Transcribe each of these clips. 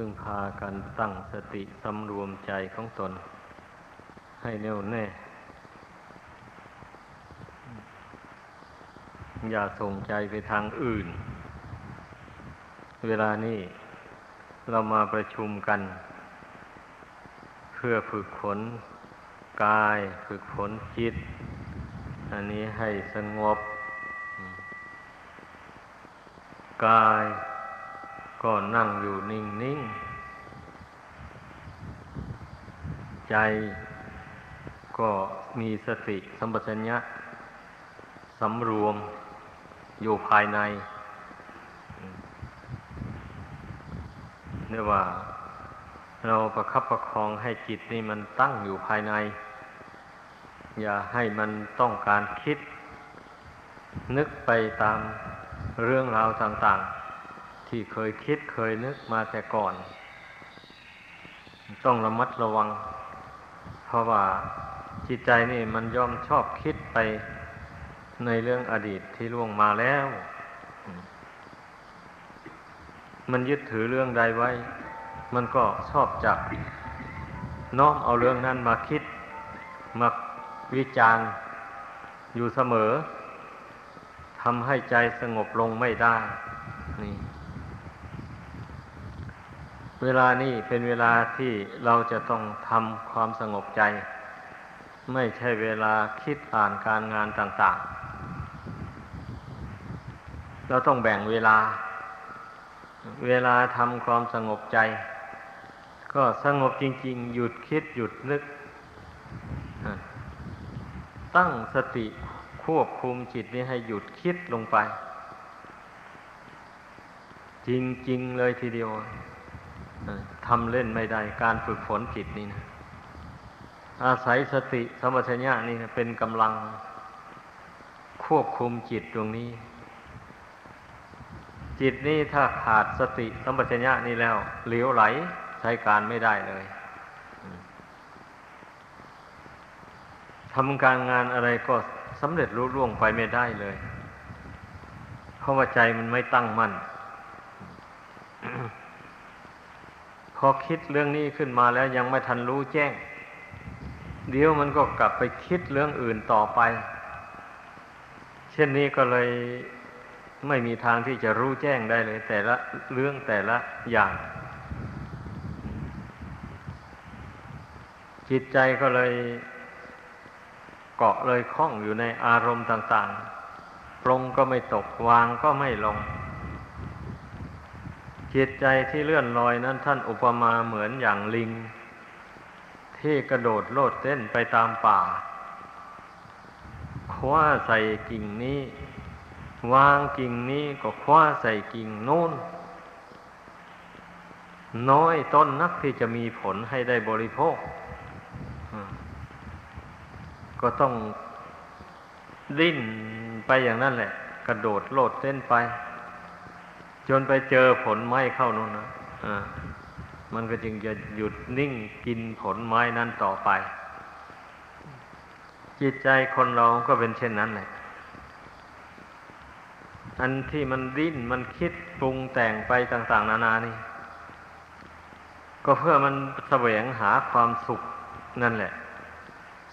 พึ่งพากันตั้งสติสำรวมใจของตน ให้แน่วแน่ อย่าส่งใจไปทางอื่น เวลานี้เรามาประชุมกัน เพื่อฝึกฝนกายฝึกฝนจิต อันนี้ให้สงบ กาย ก็นั่งอยู่นิ่ง ๆ ใจก็มีสติสัมปชัญญะสำรวมอยู่ภายในเรียกว่าเราประคับประคองให้จิตนี่มันตั้งอยู่ภายใน อย่าให้มันต้องการคิด นึกไปตามเรื่องราวต่าง ๆ ที่เคยคิดเคยนึกมาแต่ก่อน ต้องระมัดระวัง เพราะว่าจิตใจนี่มันย่อมชอบคิดไปในเรื่องอดีตที่ล่วงมาแล้ว มันยึดถือเรื่องใดไว้ มันก็ชอบจับน้อมเอาเรื่องนั้นมาคิด มาวิจารณ์อยู่เสมอทำให้ใจสงบลงไม่ได้ นี่ เวลานี้เป็นเวลาที่เราจะต้องทำความสงบใจ ไม่ใช่เวลาคิดอ่านการงานต่าง ๆ เราต้องแบ่งเวลา เวลาทำความสงบใจ ก็สงบจริง ๆ หยุดคิดหยุดนึก ตั้งสติควบคุมจิตนี้ให้หยุดคิดลงไป จริง ๆ เลยทีเดียว ทำเล่นไม่ได้การฝึกฝนจิตนี่นะอาศัยสติสมัชัญญะนี่นะเป็นกำลังควบคุมจิตตรงนี้ จิตนี่ถ้าขาดสติสมัชัญญะนี่แล้วเหลวไหลใช้การไม่ได้เลยทำการงานอะไรก็สำเร็จรุ่ร่วงไปไม่ได้เลย เพราะว่าใจมันไม่ตั้งมั่น พอคิดเรื่องนี้ขึ้นมาแล้วยังไม่ทันรู้แจ้ง เดี๋ยวมันก็กลับไปคิดเรื่องอื่นต่อไป เช่นนี้ก็เลยไม่มีทางที่จะรู้แจ้งได้เลย แต่ละเรื่องแต่ละอย่าง จิตใจก็เลยเกาะเลยคล้องอยู่ในอารมณ์ต่าง ๆ ปรงก็ไม่ตกวางก็ไม่ลง จิตใจที่เลื่อนลอยนั้นท่านอุปมาเหมือนอย่างลิง ที่กระโดดโลดเต้นไปตามป่า คว้าใส่กิ่งนี้ วางกิ่งนี้ก็คว้าใส่กิ่งโน้น น้อยต้นนักที่จะมีผลให้ได้บริโภค ก็ต้องดิ้นไปอย่างนั้นแหละ กระโดดโลดเต้นไป จนไปเจอผลไม้เข้านู่นนะอ่ามันก็จึงจะหยุดนิ่งกินผลไม้นั้นต่อไป จิตใจคนเราก็เป็นเช่นนั้นแหละ อันที่มันดิ้นมันคิดปรุงแต่งไปต่าง ๆ นานานี่ ก็เพื่อมันแสวงหาความสุขนั่นแหละ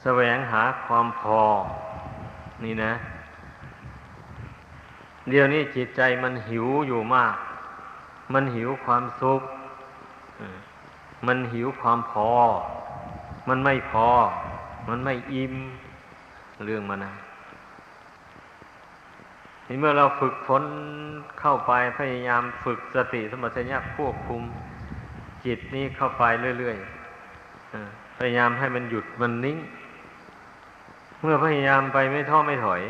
แสวงหาความพอ นี่นะ เดี๋ยวนี้จิตใจมันหิวอยู่มาก มันหิวความสุข มันหิวความพอ มันไม่พอ มันไม่อิ่ม เรื่องมันนะนี่เมื่อเราฝึกฝนเข้าไปพยายามฝึกสติสมัชัญญะควบคุม จิตนี้เข้าไปเรื่อยๆพยายามให้มันหยุดมันนิ่ง เมื่อพยายามไปไม่ท้อไม่ถอย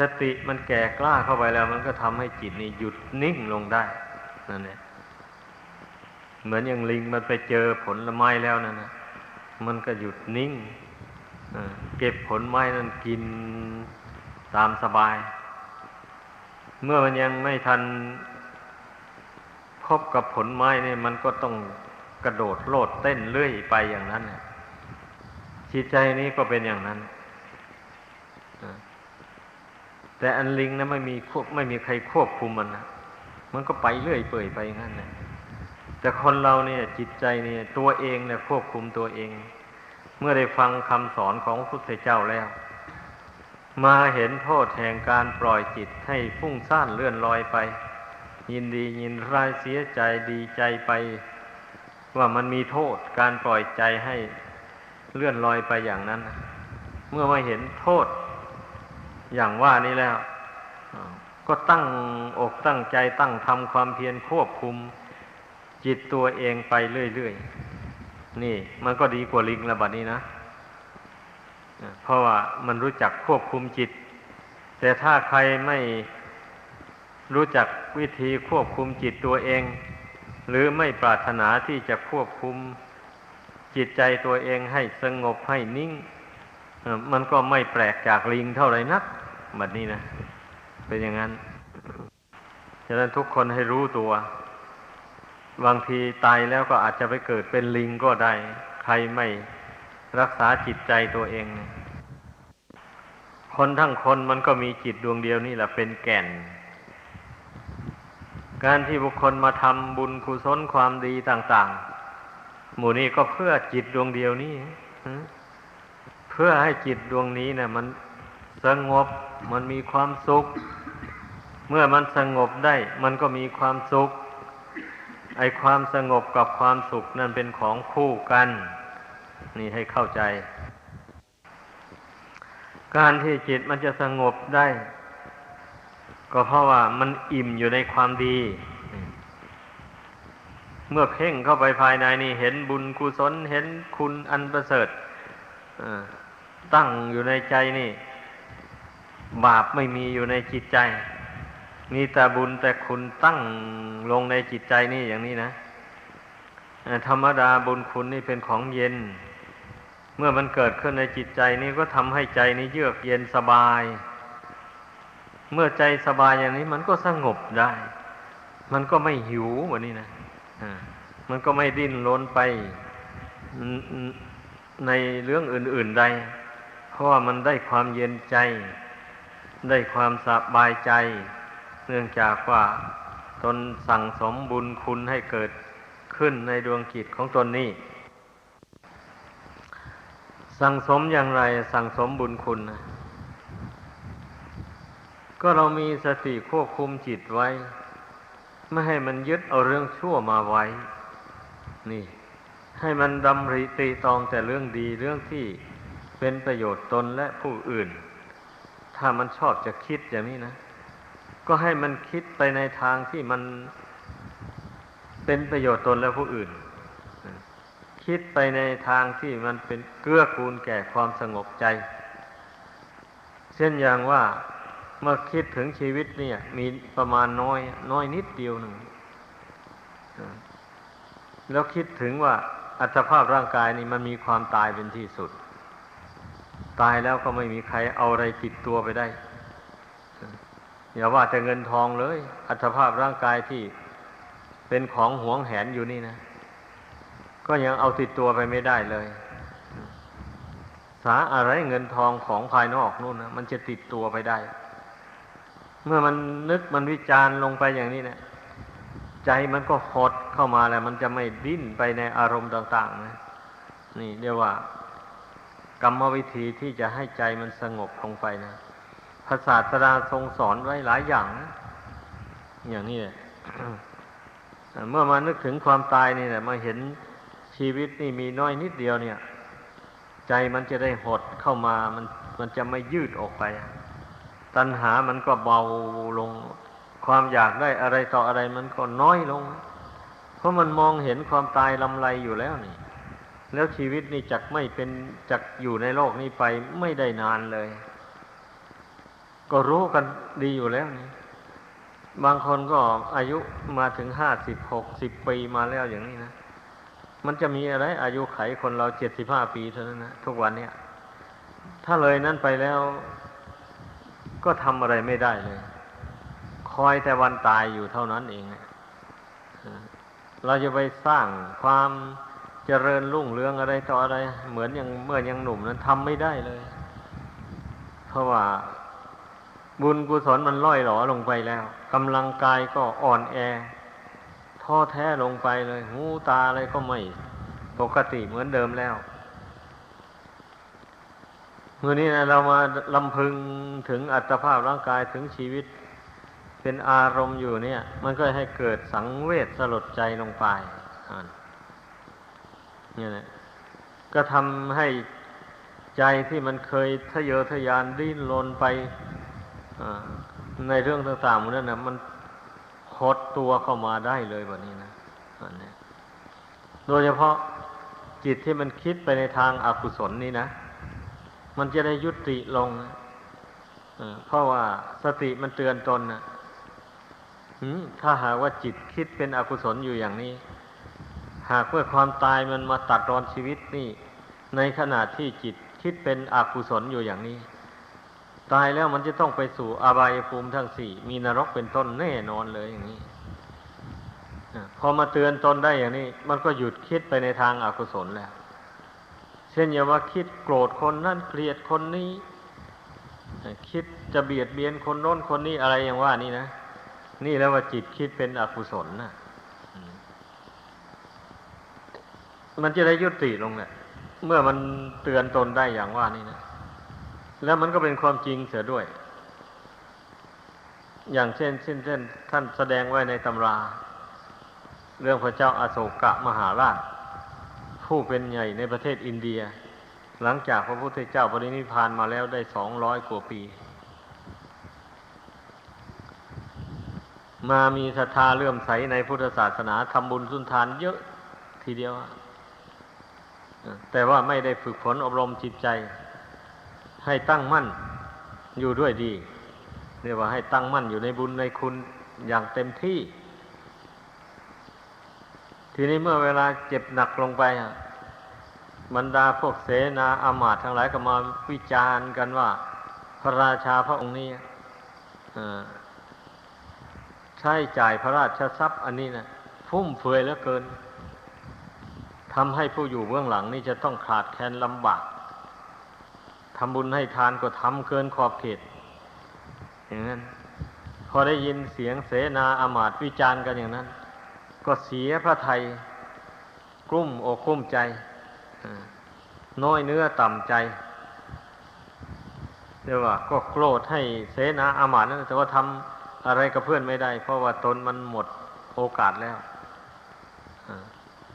สติมันแก่กล้าเข้าไปแล้ว มันก็ทำให้จิตนี่หยุดนิ่งลงได้นั่นแหละเหมือนอย่างลิงมันไปเจอผลไม้แล้วนั่นนะมันก็หยุดนิ่งเก็บผลไม้นั้นกินตามสบาย เมื่อมันยังไม่ทันพบกับผลไม้นี่มันก็ต้องกระโดดโลดเต้นเลื่อยไปอย่างนั้นจิตใจนี้ก็เป็นอย่างนั้น แต่อันลิงนะไม่มีควบไม่มีใครควบคุมมันนะมันก็ไปเรื่อยเปื่อยไปงั้นนะแต่คนเราเนี่ยจิตใจเนี่ย ตัวเองเนี่ยควบคุมตัวเอง เมื่อได้ฟังคำสอนของพระพุทธเจ้าแล้ว มาเห็นโทษแห่งการปล่อยจิตให้ฟุ้งซ่านเลื่อนลอยไป ยินดียินร้ายเสียใจดีใจไป ว่ามันมีโทษการปล่อยใจให้เลื่อนลอยไปอย่างนั้น เมื่อมาเห็นโทษ อย่างว่านี้แล้ว ก็ตั้งอกตั้งใจตั้งทำความเพียรควบคุมจิตตัวเองไปเรื่อยๆ นี่ มันก็ดีกว่าลิงระบัดนี้นะ เพราะว่ามันรู้จักควบคุมจิต แต่ถ้าใครไม่รู้จักวิธีควบคุมจิตตัวเอง หรือไม่ปรารถนาที่จะควบคุมจิตใจตัวเองให้สงบให้นิ่ง มันก็ไม่แปลกจากลิงเท่าไรนัก แบบนี้นะ เป็นอย่างนั้น ฉะนั้นทุกคนให้รู้ตัว บางทีตายแล้วก็อาจจะไปเกิดเป็นลิงก็ได้ ใครไม่รักษาจิตใจตัวเอง คนทั้งคนมันก็มีจิตดวงเดียวนี่แหละเป็นแก่น การที่บุคคลมาทำบุญกุศลความดีต่าง ๆ หมู่นี้ก็เพื่อจิตดวงเดียวนี่เพื่อให้จิตดวงนี้เนะ่ยมันสงบ มันมีความสุข เมื่อมันสงบได้ มันก็มีความสุข ไอความสงบกับความสุขนั่นเป็นของคู่กัน นี่ให้เข้าใจ การที่จิตมันจะสงบได้ ก็เพราะว่ามันอิ่มอยู่ในความดี เมื่อเพ่งเข้าไปภายในนี่เห็นบุญกุศลเห็นคุณอันประเสริฐตั้งอยู่ในใจนี่ บาปไม่มีอยู่ในจิตใจ มีแต่บุญแต่คุณตั้งลงในจิตใจนี่อย่างนี้นะธรรมดาบุญคุณนี่เป็นของเย็น เมื่อมันเกิดขึ้นในจิตใจนี่ก็ทำให้ใจนี้เยือกเย็นสบาย เมื่อใจสบายอย่างนี้มันก็สงบได้ มันก็ไม่หิววันนี้นะมันก็ไม่ดิ้นรนไปในเรื่องอื่น ๆใด เพราะว่ามันได้ความเย็นใจ ได้ความสบายใจ เนื่องจากว่าตนสั่งสมบุญคุณให้เกิดขึ้นในดวงจิตของตนนี้ สั่งสมอย่างไรสั่งสมบุญคุณ ก็เรามีสติควบคุมจิตไว้ ไม่ให้มันยึดเอาเรื่องชั่วมาไว้ นี่ ให้มันดำริตีตองแต่เรื่องดีเรื่องที่เป็นประโยชน์ตนและผู้อื่น ถ้ามันชอบจะคิดอย่างนี้นะ ก็ให้มันคิดไปในทางที่มันเป็นประโยชน์ตนและผู้อื่น คิดไปในทางที่มันเป็นเกื้อกูลแก่ความสงบใจ เช่นอย่างว่าเมื่อคิดถึงชีวิตเนี่ย มีประมาณน้อย น้อยนิดเดียวหนึ่งแล้วคิดถึงว่าอัตภาพร่างกายนี่มันมีความตายเป็นที่สุด ตายแล้วก็ไม่มีใครเอาอะไรติดตัวไปได้ อย่าว่าแต่เงินทองเลย อัตภาพร่างกายที่เป็นของหวงแหนอยู่นี่นะ ก็ยังเอาติดตัวไปไม่ได้เลย สาอะไรเงินทองของภายนอกนู่นนะมันจะติดตัวไปได้ เมื่อมันนึกมันวิจารณ์ลงไปอย่างนี้เนะี่ยใจมันก็หดเข้ามาแล้ว มันจะไม่ดิ้นไปในอารมณ์ต่าง ๆ นะ นี่เรียกว่า กรรมวิธีที่จะให้ใจมันสงบลงไปนะภาษาสดาทรงสอนไว้หลายอย่าง อย่างนี้เมื่อมานึกถึงความตายนี่แหละมาเห็นชีวิตนี่มีน้อยนิดเดียวเนี่ย ใจมันจะได้หดเข้ามามันมันจะไม่ยืดออกไป ตัณหามันก็เบาลง ความอยากได้อะไรต่ออะไรมันก็น้อยลง เพราะมันมองเห็นความตายลำไรอยู่แล้วนี่ แล้วชีวิตนี่จักไม่เป็นจักอยู่ในโลกนี้ไปไม่ได้นานเลย ก็รู้กันดีอยู่แล้วนี่บางคนก็อายุมาถึงห้าสิบหกสิบปีมาแล้วอย่างนี้นะมันจะมีอะไร อายุไขคนเราเจ็ดสิบห้าปีเท่านั้นนะทุกวันเนี้ยถ้าเลยนั้นไปแล้ว ก็ทำอะไรไม่ได้เลย คอยแต่วันตายอยู่เท่านั้นเองเราจะไปสร้างความ เจริญรุ่งเรืองอะไรต่ออะไร เหมือนอย่างเมื่อยังหนุ่มนั้นทำไม่ได้เลย เพราะว่าบุญกุศลมันล่อยหลอลงไปแล้วกำลังกายก็อ่อนแอท้อแท้ลงไปเลย หูตาอะไรก็ไม่ปกติเหมือนเดิมแล้วเมื่อนี้นะเรามาลำพึงถึงอัตภาพร่างกายถึงชีวิต เป็นอารมณ์อยู่เนี่ย มันก็ให้เกิดสังเวชสลดใจลงไป เนี่ยนะก็ทำให้ใจที่มันเคยทะเยอทะยานดิ้นรนไปในเรื่องต่างๆนั้นนะมันหดตัวเข้ามาได้เลยแบบนี้นะอันนี้โดยเฉพาะจิตที่มันคิดไปในทางอากุศลนี่นะ มันจะได้ยุติลงเพราะว่าสติมันเตือนตนนะถ้าหากว่าจิตคิดเป็นอกุศลอยู่อย่างนี้ หากเมื่อความตายมันมาตัดรอนชีวิตนี่ ในขณะที่จิตคิดเป็นอกุศลอยู่อย่างนี้ ตายแล้วมันจะต้องไปสู่อบายภูมิทั้งสี่มีนรกเป็นต้นแน่นอนเลยอย่างนี้พอมาเตือนตนได้อย่างนี้ มันก็หยุดคิดไปในทางอากุศลแล้ว เช่นอย่ามาคิดโกรธคนนั่นเกลียดคนนี้คิดจะเบียดเบียนคนโน้นคนนี้อะไรอย่างว่านี่นะ นี่แล้วว่าจิตคิดเป็นอกุศลน่ะ มันจะได้ยุติลงเนี่ยเมื่อมันเตือนตนได้อย่างว่านี่นะแล้วมันก็เป็นความจริงเสียด้วย อย่างเช่นเช่นเช่นท่านแสดงไว้ในตำรา เรื่องพระเจ้าอาโศกะมหาราช ผู้เป็นใหญ่ในประเทศอินเดีย หลังจากพระพุทธเจ้าปรินิพานมาแล้วได้สองร้อยกว่าปี มามีศรัทธาเลื่อมใสในพุทธศาสนาทำบุญสุนทานเยอะทีเดียว แต่ว่าไม่ได้ฝึกฝนอบรมจิตใจ ให้ตั้งมั่นอยู่ด้วยดีเรียกว่าให้ตั้งมั่นอยู่ในบุญในคุณอย่างเต็มที่ ทีนี้เมื่อเวลาเจ็บหนักลงไปบรรดาพวกเสนาอามาตย์ทั้งหลายก็มาวิจารณ์กันว่า พระราชาพระองค์นี้ใช้จ่ายพระราชทรัพย์อันนี้นะฟุ่มเฟือยเหลือเกิน ทำให้ผู้อยู่เบื้องหลังนี่จะต้องขาดแคลนลำบากทำบุญให้ทานก็ทำเกินขอบเขตอย่างนั้นพอได้ยินเสียงเสนาอามาตวิจารณ์กันอย่างนั้น ก็เสียพระไทยกลุ้มอกกลุ้มใจ น้อยเนื้อต่ำใจเรียกว่าก็โกรธให้เสนาอามาตนั้นแต่ว่าทำอะไรกับเพื่อนไม่ได้ เพราะว่าตนมันหมดโอกาสแล้ว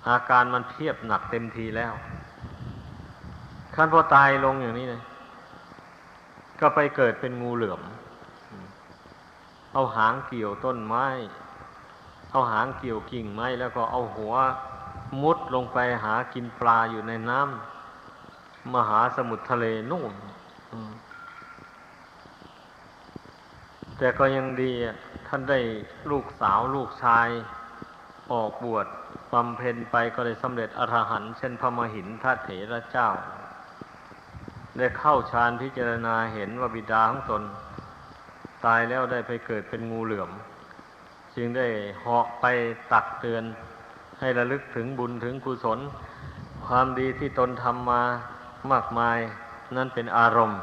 อาการมันเพียบหนักเต็มทีแล้วขั้นพอตายลงอย่างนี้เลยก็ไปเกิดเป็นงูเหลือม เอาหางเกี่ยวต้นไม้ เอาหางเกี่ยวกิ่งไม้แล้วก็เอาหัวมุดลงไปหากินปลาอยู่ในน้ำมหาสมุทรทะเลนู่นแต่ก็ยังดีท่านได้ลูกสาวลูกชายออกบวช บำเพ็ญไปก็ได้สำเร็จอรหันต์เช่นพระมหินทเถระเจ้า ได้เข้าฌานพิจารณาเห็นว่าบิดาของตน ตายแล้วได้ไปเกิดเป็นงูเหลือม จึงได้เหาะไปตักเตือนให้ระลึกถึงบุญถึงกุศล ความดีที่ตนทำมามากมายนั่นเป็นอารมณ์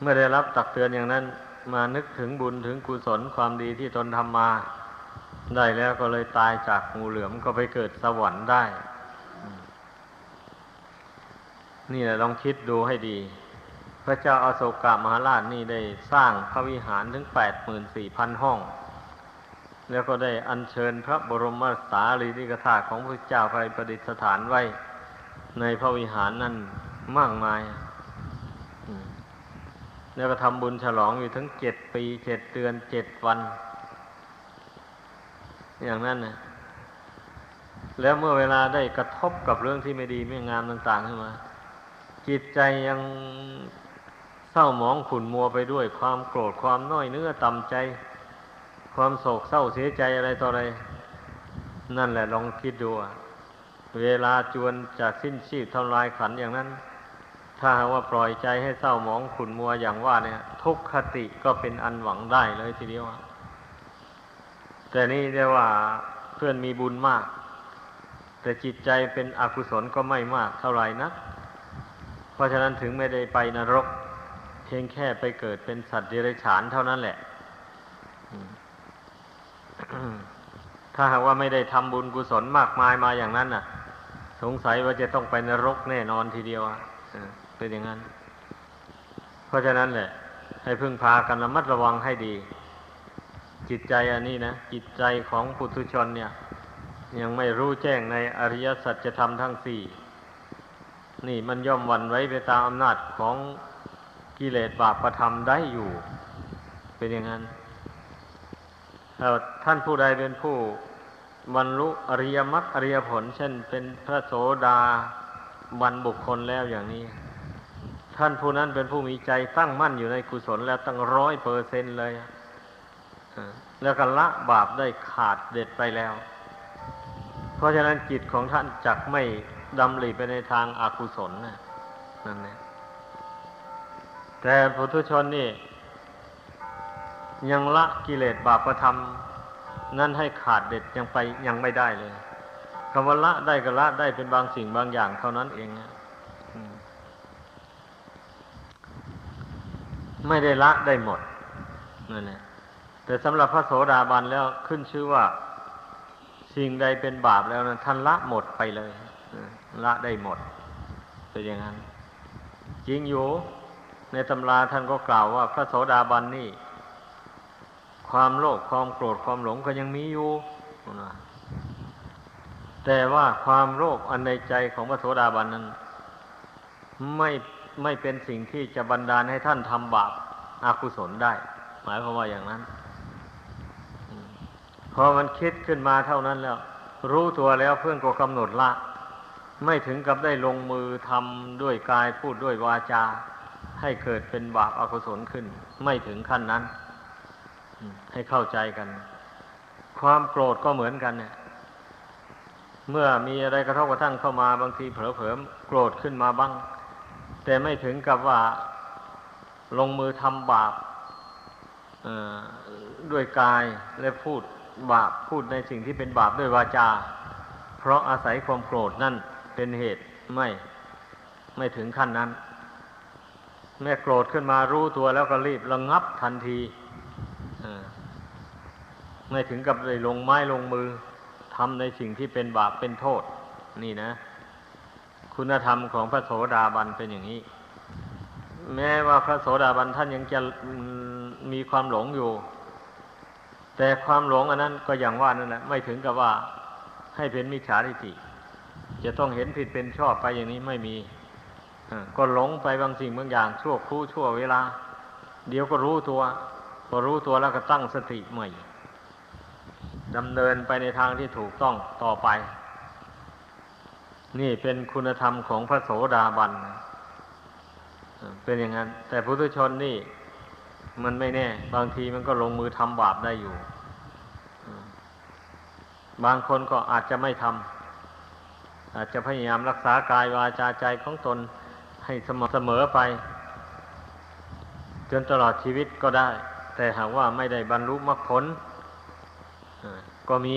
เมื่อได้รับตักเตือนอย่างนั้นมานึกถึงบุญถึงกุศลความดีที่ตนทำมา ได้แล้วก็เลยตายจากงูเหลือมก็ไปเกิดสวรรค์ได้ นี่แหละลองคิดดูให้ดี พระเจ้าอาโศกามหาราชนี่ได้สร้างพระวิหารถึงแปดหมื่นสี่พันห้อง แล้วก็ได้อัญเชิญพระบรมสารีริกธาตุของพระเจ้าไปประดิษฐานไว้ ในพระวิหารนั่นมากมาย แล้วก็ทำบุญฉลองอยู่ทั้งเจ็ดปีเจ็ดเดือนเจ็ดวัน อย่างนั้นนะแล้วเมื่อเวลาได้กระทบกับเรื่องที่ไม่ดีไม่งามต่างๆขึ้นมา จิตใจยังเศร้าหมองขุ่นมัวไปด้วยความโกรธความน้อยเนื้อต่ำใจ ความโศกเศร้าเสียใจอะไรต่ออะไร นั่นแหละลองคิดดูเวลาจวนจากสิ้นชีพทำลายขันอย่างนั้น ถ้าว่าปล่อยใจให้เศร้าหมองขุ่นมัวอย่างว่าเนี่ย ทุกขติก็เป็นอันหวังได้เลยทีเดียว แต่นี่เรียกว่าเพื่อนมีบุญมาก แต่จิตใจเป็นอกุศลก็ไม่มากเท่าไหร่นัก เพราะฉะนั้นถึงไม่ได้ไปนรก เพียงแค่ไปเกิดเป็นสัตว์เดรัจฉานเท่านั้นแหละ ถ้าหากว่าไม่ได้ทำบุญกุศลมากมายมาอย่างนั้นน่ะ สงสัยว่าจะต้องไปนรกแน่นอนทีเดียวอะเออเป็นอย่างนั้น เพราะฉะนั้นแหละ ให้พึ่งพากันระมัดระวังให้ดี จิตใจอันนี้นะจิตใจของปุถุชนเนี่ย ยังไม่รู้แจ้งในอริยสัจธรรมทั้งสี่นี่มันย่อมวันไว้ไปตามอำนาจของกิเลสบาปประทำได้อยู่ เป็นอย่างนั้นถ้าท่านผู้ใดเป็นผู้บรรลุอริยมรรคอริยผล เช่น เป็นพระโสดาบันบุคคลแล้วอย่างนี้ ท่านผู้นั้นเป็นผู้มีใจตั้งมั่นอยู่ในกุศลแล้วตั้งร้อยเปอร์เซนเลย แล้วก็ละบาปได้ขาดเด็ดไปแล้ว เพราะฉะนั้นจิตของท่านจักไม่ดำริไปในทางอากุศลนะนั่นแหละแต่ปุถุชนนี่ ยังละกิเลสบาปธรรม นั้นให้ขาดเด็ดยังไปยังไม่ได้เลยคำว่าละได้ก็ละได้เป็นบางสิ่งบางอย่างเท่านั้นเองนะไม่ได้ละได้หมดนั่นแหละ แต่สำหรับพระโสดาบันแล้วขึ้นชื่อว่า สิ่งใดเป็นบาปแล้วนะท่านละหมดไปเลยละได้หมดเป็นอย่างนั้น จริงอยู่ ในตำราท่านก็กล่าวว่า พระโสดาบันนี่ ความโลภความโกรธความหลงก็ยังมีอยู่แต่ว่าความโลภอันในใจของพระโสดาบันนั้น ไม่ไม่เป็นสิ่งที่จะบันดาลให้ท่านทำบาปอากุศลได้ หมายความว่าอย่างนั้น พอมันคิดขึ้นมาเท่านั้นแล้ว รู้ตัวแล้วเพื่อนก็กำหนดละ ไม่ถึงกับได้ลงมือทำด้วยกายพูดด้วยวาจา ให้เกิดเป็นบาปอากุศลขึ้น ไม่ถึงขั้นนั้น ให้เข้าใจกัน ความโกรธก็เหมือนกันเนี่ยเมื่อมีอะไรกระทบกระทั่งเข้ามาบางทีเผลอๆโกรธขึ้นมาบ้าง แต่ไม่ถึงกับว่าลงมือทำบาปด้วยกายและพูด บาปพูดในสิ่งที่เป็นบาปด้วยวาจา เพราะอาศัยความโกรธนั่นเป็นเหตุไม่ไม่ถึงขั้นนั้นแม่โกรธขึ้นมารู้ตัวแล้วก็รีบระงงับทันทีไม่ถึงกับเลยลงไม้ลงมือทำในสิ่งที่เป็นบาปเป็นโทษ นี่นะ คุณธรรมของพระโสดาบันเป็นอย่างนี้ แม้ว่าพระโสดาบันท่านยังจะมีความหลงอยู่ แต่ความหลงอันนั้นก็อย่างว่านั่นแหละไม่ถึงกับว่าให้เป็นมิจฉาทิฏฐิจะต้องเห็นผิดเป็นชอบไปอย่างนี้ไม่มีก็หลงไปบางสิ่งบางอย่าง ชั่วครู่ชั่วเวลา เดี๋ยวก็รู้ตัวพอรู้ตัวแล้วก็ตั้งสติใหม่ดำเนินไปในทางที่ถูกต้องต่อไป นี่เป็นคุณธรรมของพระโสดาบัน เป็นอย่างนั้น แต่พุทุชนนี่ มันไม่แน่ บางทีมันก็ลงมือทำบาปได้อยู่ บางคนก็อาจจะไม่ทำอาจจะพยายามรักษากายวาจาใจของตนให้สม่ำเสมอไป จนตลอดชีวิตก็ได้ แต่หากว่าไม่ได้บรรลุมรรคผลก็มี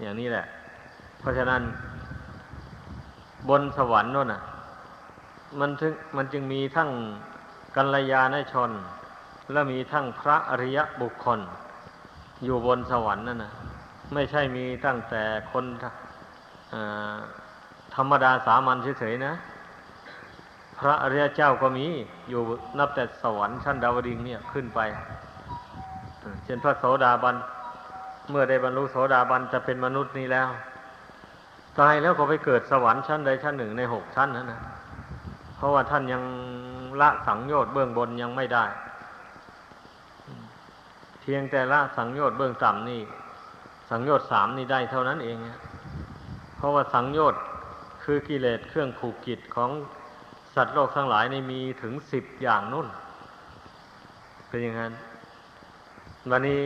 อย่างนี้แหละ เพราะฉะนั้น บนสวรรค์นู่นน่ะ มันถึงมันจึงมีทั้งกัลยาณชน และมีทั้งพระอริยบุคคล อยู่บนสวรรค์นั่นนะไม่ใช่มีตั้งแต่คนธรรมดาสามัญเฉยๆนะ พระอริยเจ้าก็มีอยู่นับแต่สวรรค์ชั้นดาวดึงเนี่ยขึ้นไปเช่นพระโสดาบันเมื่อได้บรรลุโสดาบันจะเป็นมนุษย์นี้แล้ว ตายแล้วก็ไปเกิดสวรรค์ชั้นใดชั้นหนึ่งในหกชั้นนั่นนะเพราะว่าท่านยังละสังโยชน์เบื้องบนยังไม่ได้ พียงแต่ละสังโยชน์เบื้องต่ำนี่ สังโยชน์สามนี่ได้เท่านั้นเองนะเพราะว่าสังโยชน์คือกิเลสเครื่องผูกกิจของสัตว์โลกทั้งหลายนี่มีถึงสิบอย่างนุ่นเป็นอย่างนั้น วันนี้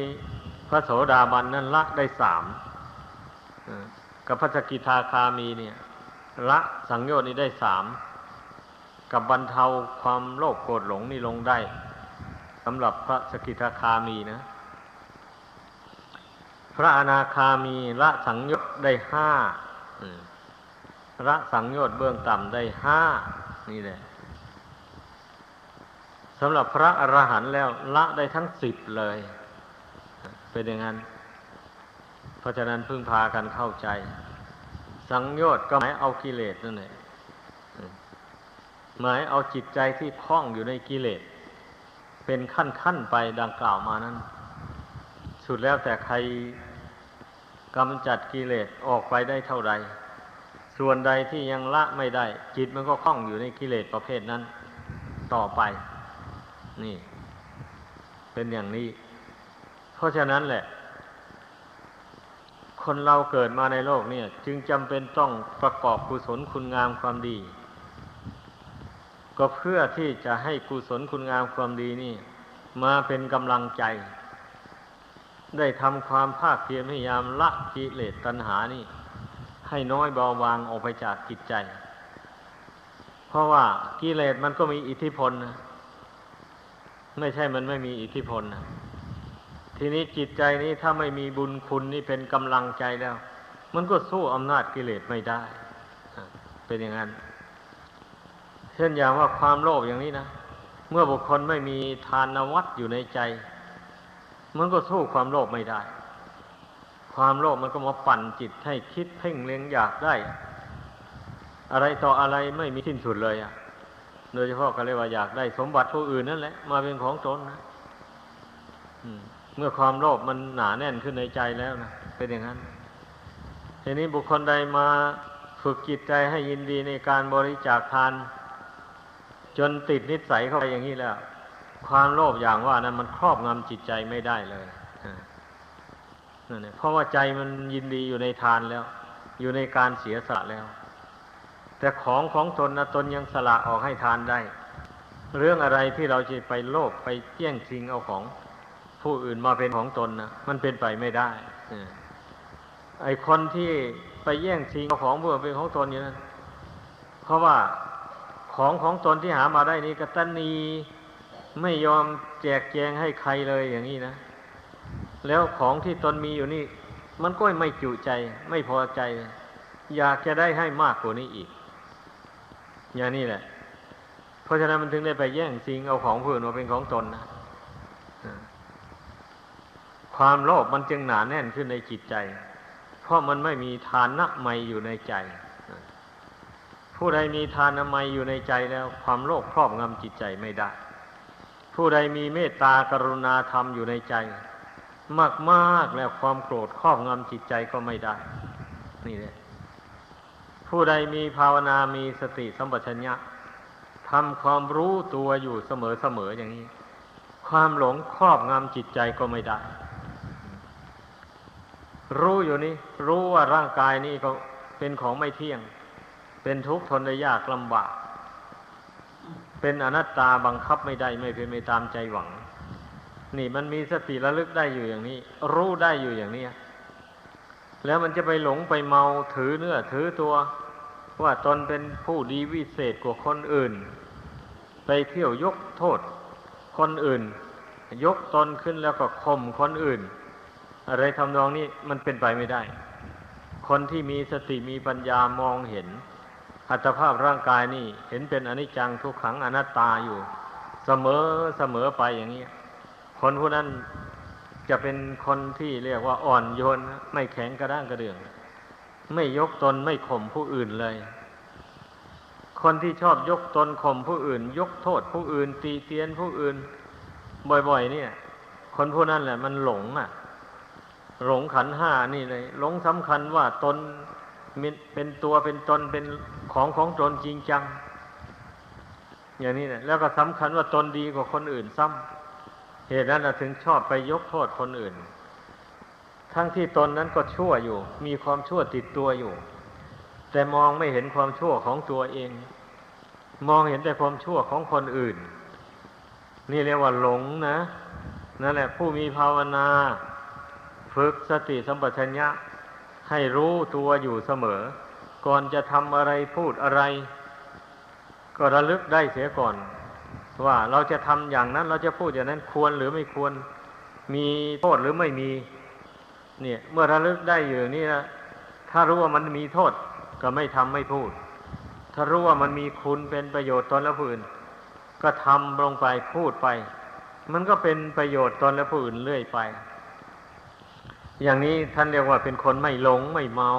พระโสดาบันนั้นละได้สามกับพระสกิทาคามีเนี่ย ละสังโยชน์นี้ได้สามกับบรรเทาความโลภโกรธหลงนี่ลงได้สำหรับพระสกิทาคามีนะ พระอนาคามีละสังโยชน์ได้ห้าละสังโยชน์เบื้องต่ำได้ห้านี่แหละสำหรับพระอรหันต์แล้วละได้ทั้งสิบเลย เป็นอย่างนั้น เพราะฉะนั้นพึ่งพากันเข้าใจ สังโยชน์ก็หมายเอากิเลสนั่นแหละหมายเอาจิตใจที่คล้องอยู่ในกิเลส เป็นขั้นขั้นไปดังกล่าวมานั้น สุดแล้วแต่ใครกำจัดกิเลสออกไปได้เท่าใด ส่วนใดที่ยังละไม่ได้ จิตมันก็คล้องอยู่ในกิเลสประเภทนั้น ต่อไป นี่ เป็นอย่างนี้ เพราะฉะนั้นแหละ คนเราเกิดมาในโลกเนี่ย จึงจำเป็นต้องประกอบกุศลคุณงามความดี ก็เพื่อที่จะให้กุศลคุณงามความดีนี่ มาเป็นกำลังใจ ได้ทำความภาคเพียรพยายามละกิเลสตัณหานี่ ให้น้อยเบาบางออกไปจากจิตใจ เพราะว่ากิเลสมันก็มีอิทธิพลนะไม่ใช่มันไม่มีอิทธิพลนะทีนี้จิตใจนี้ถ้าไม่มีบุญคุณนี่เป็นกำลังใจแล้ว มันก็สู้อำนาจกิเลสไม่ได้ เป็นอย่างนั้น เช่นอย่างว่าความโลภอย่างนี้นะ เมื่อบุคคลไม่มีทานวัตอยู่ในใจ มันก็สู้ความโลภไม่ได้ ความโลภมันก็มาปั่นจิตให้คิดเพ่งเล็งอยากได้ อะไรต่ออะไรไม่มีสิ้นสุดเลยอะ่ะ โดยเฉพาะก็เรียกว่าอยากได้สมบัติผู้อื่นนั่นแหละ มาเป็นของตนนะเมื่อความโลภมันหนาแน่นขึ้นในใจแล้วนะเป็นอย่างนั้น ทีนี้บุคคลใดมาฝึกจิตใจให้ยินดีในการบริจาคทาน จนติดนิสัยเข้าไปอย่างนี้แล้ว ความโลภอย่างว่านั้นมันครอบงำจิตใจไม่ได้เลยนั่นแหละเพราะว่าใจมันยินดีอยู่ในทานแล้ว อยู่ในการเสียสละแล้ว แต่ของของตนนะตนยังสละออกให้ทานได้ เรื่องอะไรที่เราจะไปโลภไปเจี้ยงชิงเอาของผู้อื่นมาเป็นของตนนะมันเป็นไปไม่ได้ไอคนที่ไปแย่งชิงเอาของผู้อื่นเป็นของตนอย่างนั้นเพราะว่าของของตนที่หามาได้นี้กตันนี ไม่ยอมแจกแจงให้ใครเลยอย่างนี้นะ แล้วของที่ตนมีอยู่นี่ มันก็ไม่จุใจ ไม่พอใจ อยากจะได้ให้มากกว่านี้อีก อย่างนี้แหละ เพราะฉะนั้นมันถึงได้ไปแย่งชิงเอาของผู้อื่นมาเป็นของตนนะความโลภมันจึงหนาแน่นขึ้นในจิตใจ เพราะมันไม่มีทานนะไมอยู่ในใจ ผู้ใดมีทานนะไมอยู่ในใจแล้ว ความโลภครอบงำจิตใจไม่ได้ ผู้ใดมีเมตตากรุณาธรรมอยู่ในใจ มากๆแล้วความโกรธครอบงำจิตใจก็ไม่ได้ นี่แหละผู้ใดมีภาวนามีสติสัมปชัญญะทำความรู้ตัวอยู่เสมอๆอย่างนี้ ความหลงครอบงำจิตใจก็ไม่ได้ รู้อยู่นี่ รู้ว่าร่างกายนี้ก็เป็นของไม่เที่ยง เป็นทุกข์ทนได้ยากลำบาก เป็นอนัตตาบังคับไม่ได้ไม่เป็นไปตามใจหวัง นี่มันมีสติระลึกได้อยู่อย่างนี้ รู้ได้อยู่อย่างนี้แล้วมันจะไปหลงไปเมาถือเนื้อถือตัว ว่าตนเป็นผู้ดีวิเศษกว่าคนอื่น ไปเที่ยวยกโทษคนอื่น ยกตนขึ้นแล้วก็ข่มคนอื่น อะไรทำนองนี้มันเป็นไปไม่ได้ คนที่มีสติมีปัญญามองเห็น อัตภาพร่างกายนี่ เห็นเป็นอนิจจังทุกขังอนัตตาอยู่ เสมอเสมอไปอย่างนี้คนผู้นั้นจะเป็นคนที่เรียกว่าอ่อนโยนไม่แข็งกระด้างกระเดื่อง ไม่ยกตนไม่ข่มผู้อื่นเลย คนที่ชอบยกตนข่มผู้อื่น ยกโทษผู้อื่น ตีเตียนผู้อื่น บ่อยๆ เนี่ย คนผู้นั้นแหละมันหลงอะ หลงขันห้านี่เลย หลงสำคัญว่าตน เป็นตัวเป็นตนเป็นของของตนจริงจัง อย่างนี้นะแล้วก็สำคัญว่าตนดีกว่าคนอื่นซ้ำเหตุนั้นถึงชอบไปยกโทษคนอื่น ทั้งที่ตนนั้นก็ชั่วอยู่ มีความชั่วติดตัวอยู่ แต่มองไม่เห็นความชั่วของตัวเอง มองเห็นแต่ความชั่วของคนอื่น นี่เรียกว่าหลงนะนั่นแหละผู้มีภาวนา ฝึกสติสัมปชัญญะ ให้รู้ตัวอยู่เสมอ ก่อนจะทำอะไรพูดอะไร ก็ระลึกได้เสียก่อน ว่าเราจะทำอย่างนั้น เราจะพูดอย่างนั้นควรหรือไม่ควร มีโทษหรือไม่มี เนี่ย เมื่อระลึกได้อยู่นี่นะถ้ารู้ว่ามันมีโทษก็ไม่ทำไม่พูด ถ้ารู้ว่ามันมีคุณเป็นประโยชน์ตนและผู้อื่น ก็ทำลงไปพูดไป มันก็เป็นประโยชน์ตนและผู้อื่นเรื่อยไป อย่างนี้ท่านเรียกว่าเป็นคนไม่หลงไม่เมา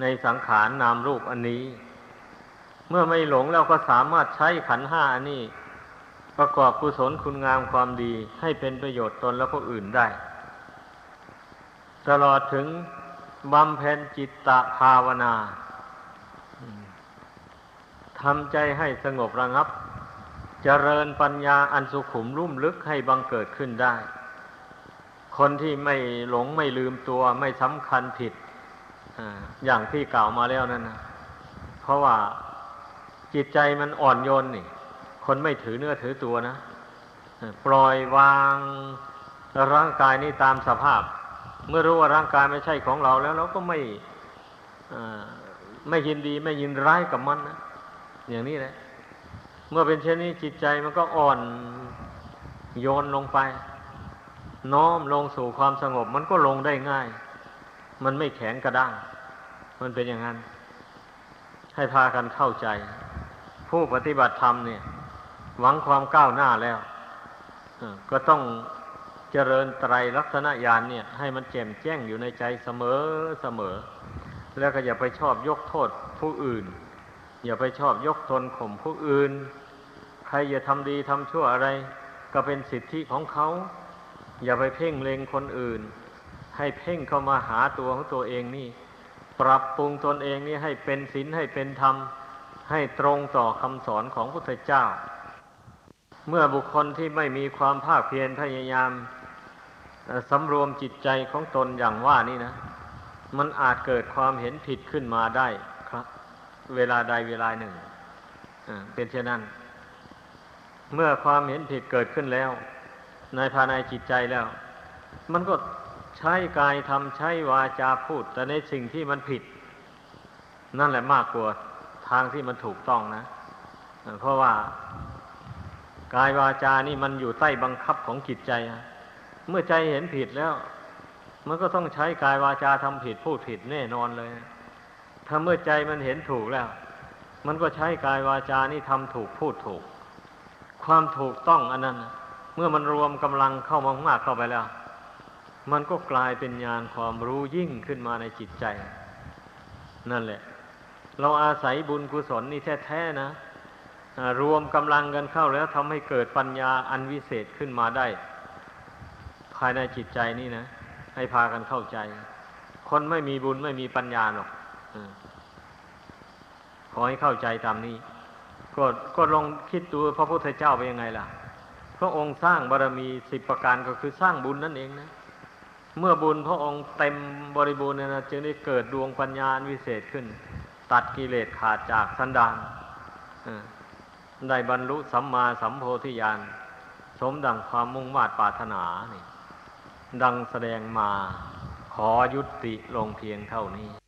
ในสังขารนามรูปอันนี้ เมื่อไม่หลงแล้วก็สามารถใช้ขันห้าอันนี้ ประกอบกุศลคุณงามความดีให้เป็นประโยชน์ตนและผู้อื่นได้ ตลอดถึงบำเพ็ญจิตตภาวนาทำใจให้สงบระงับเจริญปัญญาอันสุขุมรุ่มลึกให้บังเกิดขึ้นได้ คนที่ไม่หลงไม่ลืมตัวไม่สำคัญผิดอย่างที่กล่าวมาแล้วนั่นนะเพราะว่าจิตใจมันอ่อนโยนนี่ คนไม่ถือเนื้อถือตัวนะปล่อยวางร่างกายนี้ตามสภาพ เมื่อรู้ว่าร่างกายไม่ใช่ของเราแล้วเราก็ไม่ไม่ยินดีไม่ยินร้ายกับมันนะอย่างนี้แหละเมื่อเป็นเช่นนี้จิตใจมันก็อ่อนโยนลงไป น้อมลงสู่ความสงบ มันก็ลงได้ง่าย มันไม่แข็งกระด้าง มันเป็นอย่างนั้น ให้พากันเข้าใจ ผู้ปฏิบัติธรรมเนี่ย หวังความก้าวหน้าแล้วก็ต้องเจริญไตรลักษณญาณเนี่ย ให้มันแจ่มแจ้งอยู่ในใจเสมอเสมอ แล้วก็อย่าไปชอบยกโทษผู้อื่น อย่าไปชอบยกตนข่มผู้อื่น ใครอย่าทำดีทำชั่วอะไร ก็เป็นสิทธิของเขา อย่าไปเพ่งเล็งคนอื่น ให้เพ่งเข้ามาหาตัวของตัวเองนี่ ปรับปรุงตนเองนี่ให้เป็นศีลให้เป็นธรรม ให้ตรงต่อคำสอนของพระพุทธเจ้า เมื่อบุคคลที่ไม่มีความภาคเพียรพยายามสำรวมจิตใจของตนอย่างว่านี่นะ มันอาจเกิดความเห็นผิดขึ้นมาได้ครับ เวลาใดเวลาหนึ่งเป็นเช่นนั้น เมื่อความเห็นผิดเกิดขึ้นแล้ว ในภายในจิตใจแล้ว มันก็ใช้กายทำใช้วาจาพูด แต่ในสิ่งที่มันผิด นั่นแหละมากกว่าทางที่มันถูกต้องนะ เพราะว่ากายวาจานี่มันอยู่ใต้บังคับของจิตใจ เมื่อใจเห็นผิดแล้ว มันก็ต้องใช้กายวาจาทำผิดพูดผิดแน่นอนเลย ถ้าเมื่อใจมันเห็นถูกแล้ว มันก็ใช้กายวาจานี่ทำถูกพูดถูก ความถูกต้องอันนั้นนะ เมื่อมันรวมกำลังเข้ามามากเข้าไปแล้ว มันก็กลายเป็นญาณความรู้ยิ่งขึ้นมาในจิตใจ นั่นแหละ เราอาศัยบุญกุศลนี่แท้ๆนะรวมกำลังกันเข้าแล้วทำให้เกิดปัญญาอันวิเศษขึ้นมาได้ ภายในจิตใจนี่นะ ให้พากันเข้าใจ คนไม่มีบุญไม่มีปัญญาหรอกขอให้เข้าใจตามนี้ ก็ก็ลองคิดดูพระพุทธเจ้าเป็นยังไงล่ะ ระองค์สร้างบารมีสิบประการก็คือสร้างบุญนั่นเองนะ เมื่อบุญพระองค์เต็มบริบูรณ์เนี่ยนะจึงได้เกิดดวงปัญญาวิเศษขึ้น ตัดกิเลสขาดจากสันดานได้บรรลุสัมมาสัมโพธิญาณสมดังความมุ่งมา่ปรารถนานี่ดังแสดงมาขอยุติลงเพียงเท่านี้